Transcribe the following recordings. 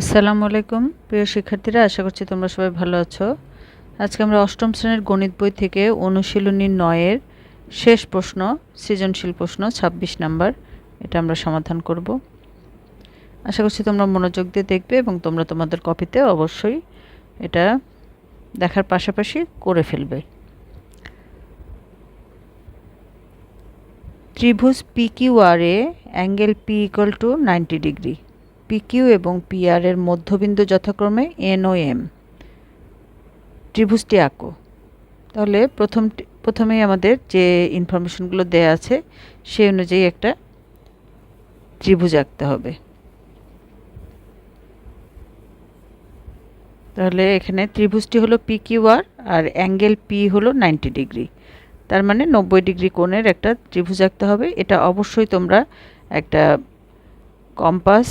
আসসালামু আলাইকুম। প্রিয় শিক্ষার্থীরা, আশা করছি তোমরা সবাই ভালো আছো। আজকে আমরা অষ্টম শ্রেণির গণিত বই থেকে অনুশীলনী নয়ের শেষ প্রশ্ন, সৃজনশীল প্রশ্ন ২৬ নাম্বার, এটা আমরা সমাধান করব। আশা করছি তোমরা মনোযোগ দিয়ে দেখবে এবং তোমরা তোমাদের কপিতে অবশ্যই এটা দেখার পাশাপাশি করে ফেলবে। ত্রিভুজ P Q R A angle P equal to ninety degree PQ এবং পিআর এর মধ্যবিন্দু যথাক্রমে এন ও এম ত্রিভুজটি আঁকো তাহলে প্রথম প্রথমেই আমাদের যে ইনফরমেশনগুলো দেয়া আছে, সেই অনুযায়ী একটা ত্রিভুজ আঁকতে হবে। তাহলে এখানে ত্রিভুজটি হলো পি কিউ আর আর অ্যাঙ্গেল পি হলো নাইনটি ডিগ্রি। তার মানে নব্বই ডিগ্রি কোণের একটা ত্রিভুজ আঁকতে হবে। এটা অবশ্যই তোমরা একটা কম্পাস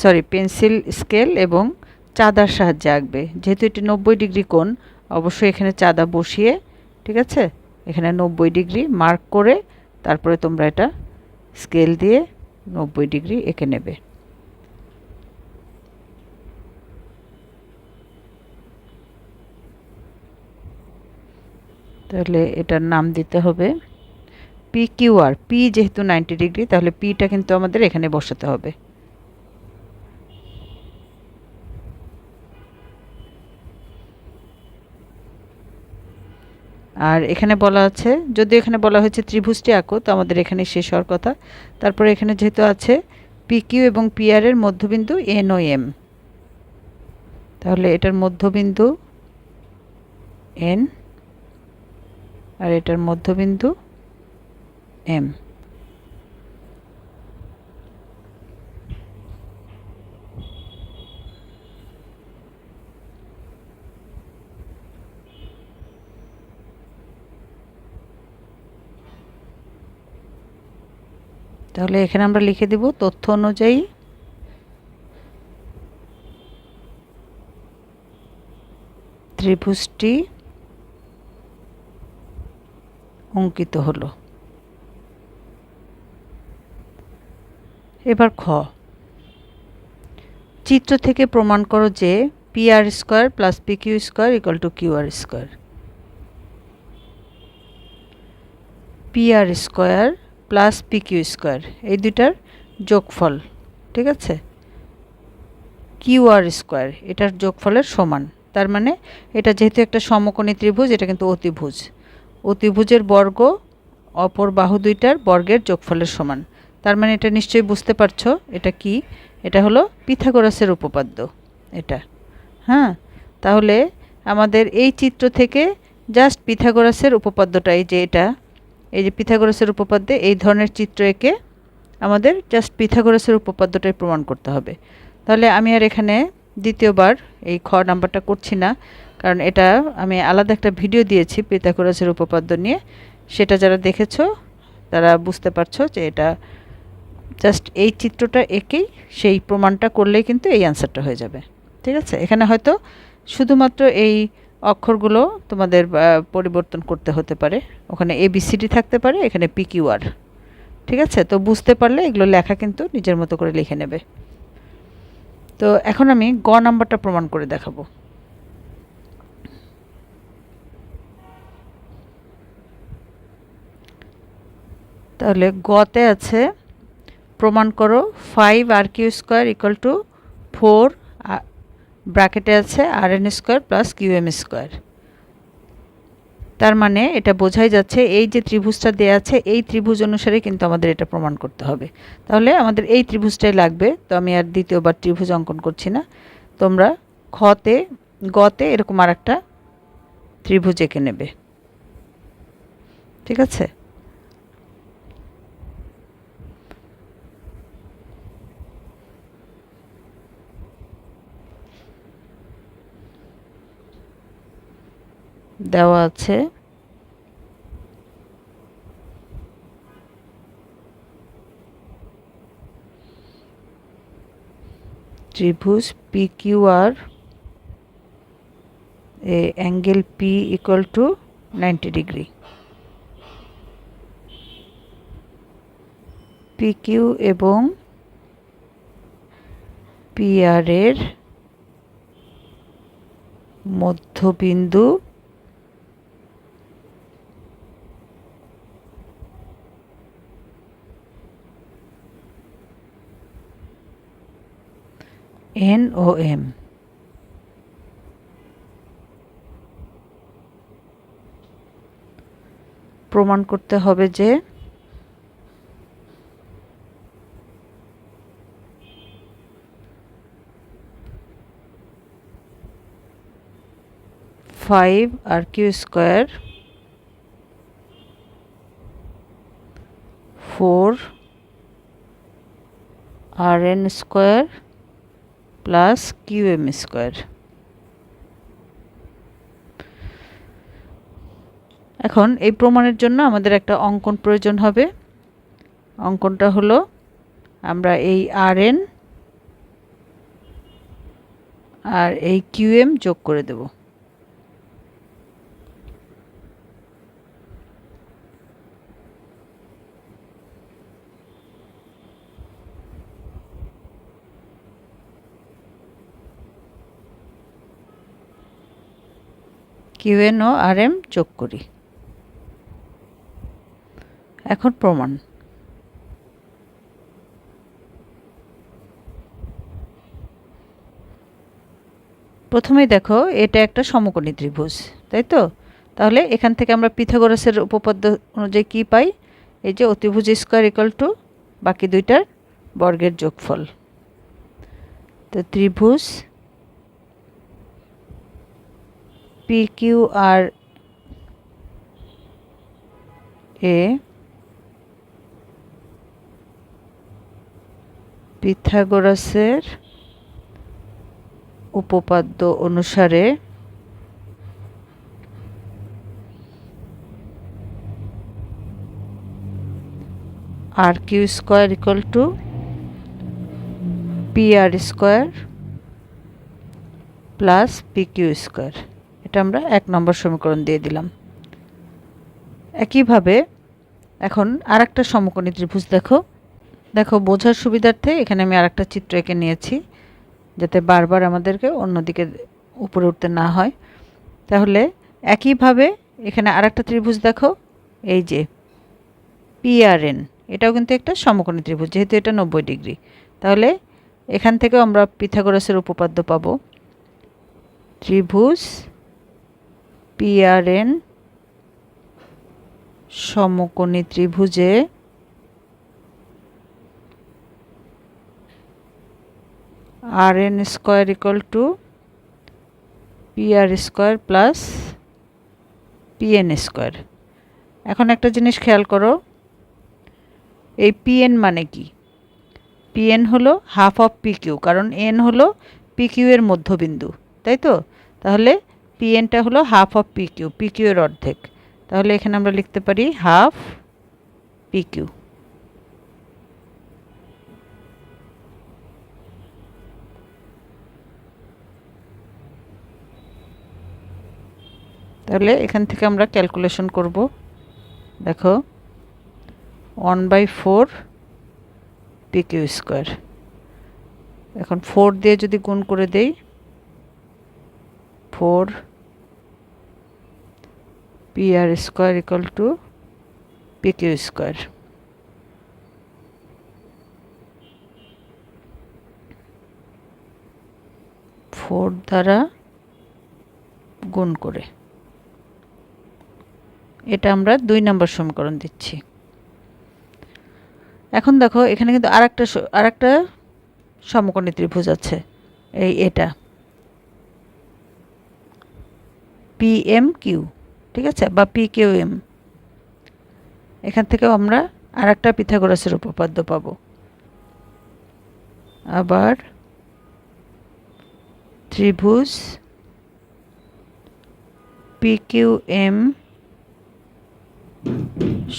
সরি, পেন্সিল স্কেল এবং চাঁদার সাহায্যে আঁকবে। যেহেতু এটি নব্বই ডিগ্রি কোণ, অবশ্যই এখানে চাঁদা বসিয়ে, ঠিক আছে? এখানে নব্বই ডিগ্রি মার্ক করে তারপরে তোমরা এটা স্কেল দিয়ে নব্বই ডিগ্রি এঁকে নেবে। তাহলে এটার নাম দিতে হবে পি কিউ আর পি যেহেতু নাইনটি ডিগ্রি, তাহলে পিটা কিন্তু আমাদের এখানে বসাতে হবে। আর এখানে বলা আছে যদি এখানে বলা হয়েছে ত্রিভুজটি আঁকো, তো আমাদের এখানে শেষ হওয়ার কথা। তারপরে এখানে যেহেতু আছে পিকিউ এবং পিআর এর মধ্যবিন্দু এন ও এম তাহলে এটার মধ্যবিন্দু এন আর এটার মধ্যবিন্দু এম তাহলে এখানে আমরা লিখে দেব তথ্য অনুযায়ী ত্রিভুজটি অঙ্কিত হলো। এবার খ। চিত্র থেকে প্রমাণ করো যে P R square plus P Q square equal to Q R square P R square plus P Q square এই দুইটার যোগফল, ঠিক আছে? কিউ আর স্কোয়ার এটার যোগফলের সমান। তার মানে এটা যেহেতু একটা সমকোণী ত্রিভুজ, এটা কিন্তু অতিভুজ। অতিভুজের বর্গ অপর বাহু দুইটার বর্গের যোগফলের সমান। তার মানে এটা নিশ্চয়ই বুঝতে পারছ, এটা কি? এটা হলো পিথাগোরাসের উপপাদ্য, এটা। হ্যাঁ? তাহলে আমাদের এই চিত্র থেকে জাস্ট পিথাগোরাসের উপপাদ্যটাই যে এটা এই যে পিথাগোরাসের উপপাদ্যে এই ধরনের চিত্র এঁকে আমাদের জাস্ট পিথাগোরাসের উপপাদ্যটাই প্রমাণ করতে হবে। তাহলে আমি আর এখানে দ্বিতীয়বার এই খ নাম্বারটা করছি না, কারণ এটা আমি আলাদা একটা ভিডিও দিয়েছি পিথাগোরাসের উপপাদ্য নিয়ে। সেটা যারা দেখেছ, তারা বুঝতে পারছ যে এটা জাস্ট এই চিত্রটা এঁকেই সেই প্রমাণটা করলেই কিন্তু এই অ্যান্সারটা হয়ে যাবে। ঠিক আছে? এখানে হয়তো শুধুমাত্র এই অক্ষরগুলো তোমাদের পরিবর্তন করতে হতে পারে। ওখানে এবিসিডি থাকতে পারে, এখানে পিকিউআর ঠিক আছে? তো বুঝতে পারলে এগুলো লেখা কিন্তু নিজের মতো করে লিখে নেবে। তো এখন আমি গ নাম্বারটা প্রমাণ করে দেখাবো। তাহলে গতে আছে, প্রমাণ করো five R Q square equal to four ব্র্যাকেটে আছে R N square plus Q M square. তার মানে এটা বোঝাই যাচ্ছে এই যে ত্রিভুজটা দেওয়া আছে, এই ত্রিভুজ অনুসারে কিন্তু আমাদের এটা প্রমাণ করতে হবে। তাহলে আমাদের এই ত্রিভুজটাই লাগবে, তো আমি আর দ্বিতীয়বার ত্রিভুজ অঙ্কন করছি না। তোমরা খতে, গতে এরকম আর একটা ত্রিভুজ এঁকে নেবে। ঠিক আছে? দেওয়া আছে। ত্রিভুজ P Q R A angle P equal to ninety degree P Q এবং পিআরের মধ্যবিন্দু এন ও এম প্রমাণ করতে হবে যে five R Q square four R N square plus Q M square এখন এই প্রমাণের জন্য আমাদের একটা অঙ্কন প্রয়োজন হবে। অঙ্কনটা হলো আমরা এই আর এন আর এই কিউএম যোগ করে দেব। কিউএন ও আর এম যোগ করি। এখন প্রমাণ। প্রথমেই দেখো, এটা একটা সমকোণী ত্রিভুজ, তাই তো? তাহলে এখান থেকে আমরা পিথাগোরাসের উপপাদ্য অনুযায়ী কী পাই? এই যে অতিভুজ স্কোয়ার ইকাল টু বাকি দুইটার বর্গের যোগফল। তো ত্রিভুজ পি কিউ আর এ পিথাগোরাসের উপপাদ্য অনুসারে R Q square equal to P R square plus P Q square এটা আমরা এক নম্বর সমীকরণ দিয়ে দিলাম। একইভাবে এখন আর একটা সমকোণী ত্রিভুজ দেখো। দেখো, বোঝার সুবিধার্থে এখানে আমি আর একটা চিত্র এঁকে নিয়েছি, যাতে বারবার আমাদেরকে অন্যদিকে উপরে উঠতে না হয়। তাহলে একইভাবে এখানে আর একটা ত্রিভুজ দেখো, এই যে পিআরএন এটাও কিন্তু একটা সমকোণী ত্রিভুজ, যেহেতু এটা নব্বই ডিগ্রি। তাহলে এখান থেকেও আমরা পিথাগোরাসের উপপাদ্য পাবো। ত্রিভুজ পিআরএন সমকোণী ত্রিভুজে R N square equal to P R square plus PN square. এখন একটা জিনিস খেয়াল করো, এই পিএন মানে কি? পিএন হলো হাফ অফ পি কিউ, কারণ এন হলো পি কিউ এর মধ্যবিন্দু, তাই তো? তাহলে পিএনটা হলো half of P Q P Q এর অর্ধেক। তাহলে এখানে আমরা লিখতে পারি হাফ পি কিউ তাহলে এখান থেকে আমরা ক্যালকুলেশন করব। দেখো one by four P Q square এখন ফোর দিয়ে যদি গুণ করে দেই four P R square equal to P square four দ্বারা গুণ করে। এটা আমরা দুই নম্বর সমীকরণ দিচ্ছি। এখন দেখো, এখানে কিন্তু আর একটা আর একটা সমকোণী ত্রিভুজ আছে, এই এটা। পি এম কিউ ঠিক আছে? বা পি কিউ এম এখান থেকেও আমরা আর একটা পিথাগোরাসের উপপাদ্য পাব। আবার ত্রিভুজ পি কিউ এম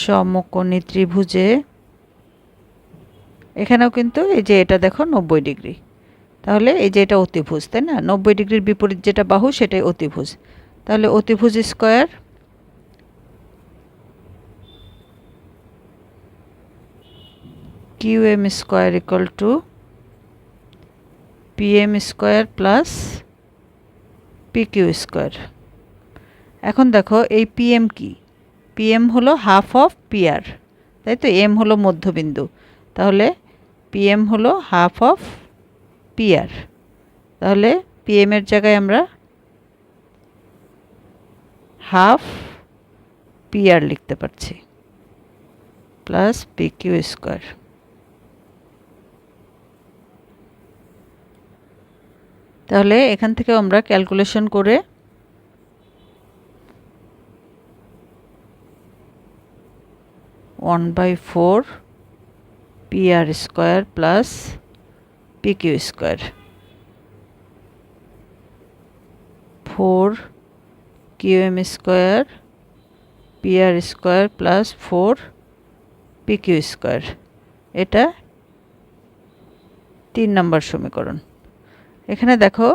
সমকোণী ত্রিভুজে। এখানেও কিন্তু এই যে এটা দেখো নব্বই ডিগ্রি। তাহলে এই যে এটা অতিভুজ, তাই না? নব্বই ডিগ্রির বিপরীত যেটা বাহু সেটাই অতিভুজ। তাহলে অতিভুজ square Q M square equal to P M square plus P Q square. এখন দেখো এই পিএম কি? পি এম হলো হাফ অফ পি আর তাই তো এম হলো মধ্যবিন্দু। তাহলে পি এম হলো হাফ অফ পি আর তাহলে পিএমের জায়গায় আমরা হাফ পিআর লিখতে পারছি। Plus PQ square. তাহলে এখান থেকে আমরা ক্যালকুলেশন করে one by four P R square plus P Q square. Four Q M square P R square plus four P Q square এটা তিন নম্বর সমীকরণ। এখানে দেখো,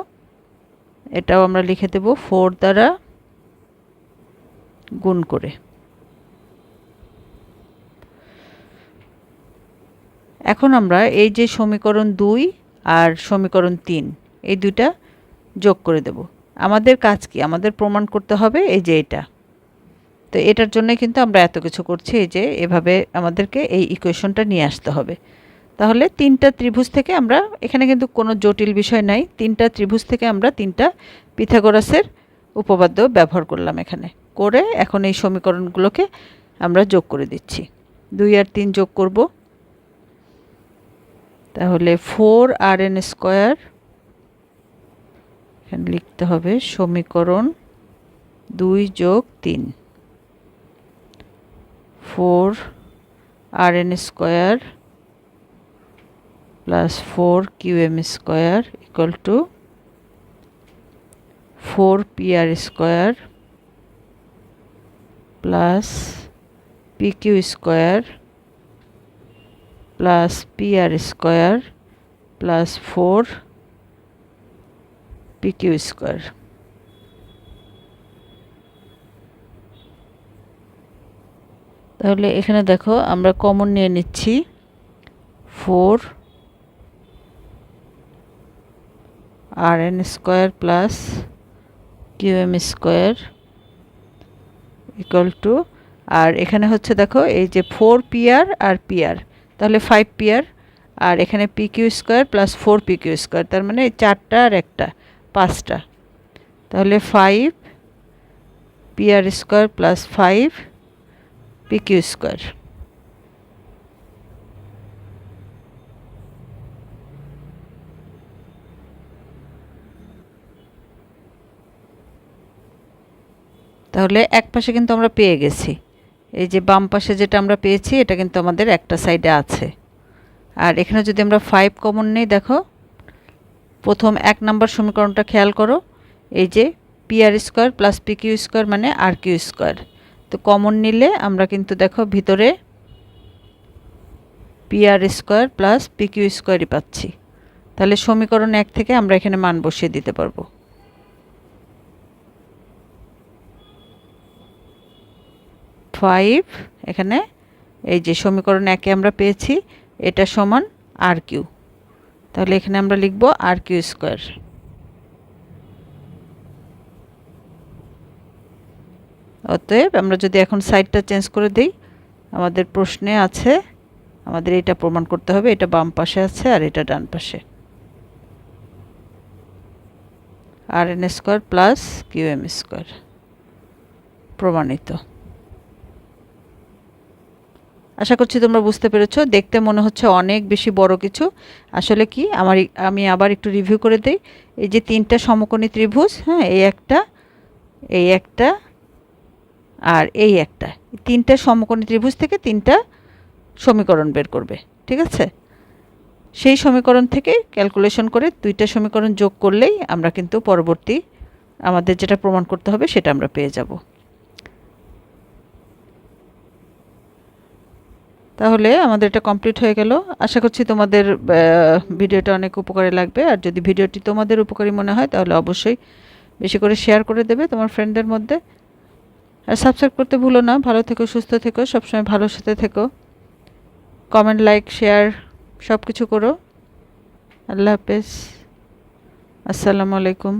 এটাও আমরা লিখে দেব ফোর দ্বারা গুণ করে। এখন আমরা এই যে সমীকরণ দুই আর সমীকরণ তিন, এই দুইটা যোগ করে দেব। আমাদের কাজ কি? আমাদের প্রমাণ করতে হবে এই যে এটা। তো এটার জন্য কিন্তু আমরা এত কিছু করছি, এই যে এভাবে আমাদেরকে এই ইকুয়েশনটা নিয়ে আসতে হবে। তাহলে তিনটা ত্রিভুজ থেকে আমরা, এখানে কিন্তু কোনো জটিল বিষয় নাই, তিনটা ত্রিভুজ থেকে আমরা তিনটা পিথাগোরাসের উপপাদ্য ব্যবহার করলাম এখানে। করে এখন এই সমীকরণগুলোকে আমরা যোগ করে দিচ্ছি। দুই আর তিন যোগ করব। তাহলে ফোর আর এন স্কোয়ার লিখতে হবে সমীকরণ দুই যোগ তিন four R N square plus 4 qm square equal to 4 pr square plus pq square plus pr square plus 4 pq square. তাহলে এখানে দেখো, আমরা কমন নিয়ে নিচ্ছি four R N square plus Q M square equal to আর এখানে হচ্ছে দেখো, এই যে ফোর পিআর আর পিআর তাহলে ফাইভ পিআর আর এখানে P Q square plus four P Q square তার মানে চারটা আর একটা। পাঁচটা। তাহলে five PR square plus five P Q square তাহলে এক পাশে কিন্তু আমরা পেয়ে গেছি। এই যে বাম পাশে যেটা আমরা পেয়েছি, এটা কিন্তু আমাদের একটা সাইডে আছে। আর এখানে যদি আমরা ফাইভ কমন নেই, দেখো প্রথম এক নাম্বার সমীকরণটা খেয়াল করো। এই যে P R square plus P Q square মানে আর কিউ স্কোয়ার তো কমন নিলে আমরা কিন্তু দেখো ভিতরে P R square plus P Q স্কোয়ারই পাচ্ছি। তাহলে সমীকরণ এক থেকে আমরা এখানে মান বসিয়ে দিতে পারব। ফাইভ এখানে এই যে সমীকরণ একে আমরা পেয়েছি, এটা সমান আর কিউ তাহলে এখানে আমরা লিখব আর কিউ স্কোয়ার। অতএব আমরা যদি এখন সাইডটা চেঞ্জ করে দিই, আমাদের প্রশ্নে আছে, আমাদের এটা প্রমাণ করতে হবে, এটা বাম পাশে আছে আর এটা ডান পাশে। R N square plus Q M square প্রমাণিত। আশা করছি তোমরা বুঝতে পেরেছ। দেখতে মনে হচ্ছে অনেক বেশি বড় কিছু। আসলে কি, আমার আমি আবার একটু রিভিউ করে দিই। এই যে তিনটা সমকোণী ত্রিভুজ হ্যাঁ এই একটা এই একটা আর এই একটা। তিনটা সমকোণী ত্রিভুজ থেকে তিনটা সমীকরণ বের করবে, ঠিক আছে? সেই সমীকরণ থেকে ক্যালকুলেশন করে দুইটা সমীকরণ যোগ করলেই আমরা কিন্তু পরবর্তী আমাদের যেটা প্রমাণ করতে হবে সেটা আমরা পেয়ে যাব। তাহলে আমাদের এটা কমপ্লিট হয়ে গেল। আশা করছি তোমাদের ভিডিওটা অনেক উপকারে লাগবে। আর যদি ভিডিওটি তোমাদের উপকারী মনে হয়, তাহলে অবশ্যই বেশি করে শেয়ার করে দেবে তোমার ফ্রেন্ডদের মধ্যে। আর সাবস্ক্রাইব করতে ভুলো না। ভালো থেকো, সুস্থ থেকো, সবসময় ভালোর সাথে থেকো। কমেন্ট লাইক শেয়ার সব কিছু করো। আল্লাহ হাফেজ। আসসালামু আলাইকুম।